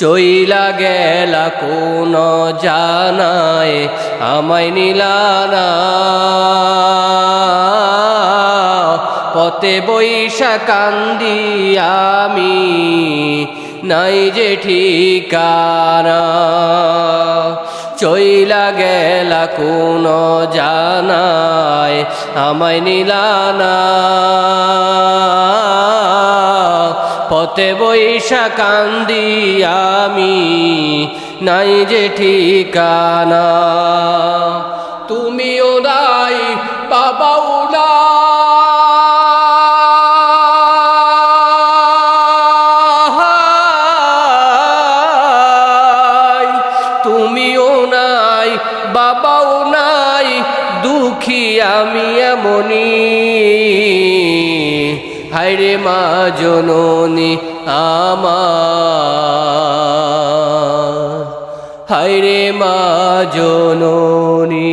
চইলা গেলা কোন জানায়, আমায় নিলানা পথে বৈশা কান্দি আমি নাই যে ঠিকানা। চইলা গেলা কোন জানায়, আমায় নিলানা পথে বৈশা কান্দি আমি নাই যে ঠিকানা। তুমিও নাই, বাবাও নাই। তুমিও নাই, বাবাও নাই, দুঃখী আমি এমনি হায়রে মা জননী আমার। হায়রে মা জননী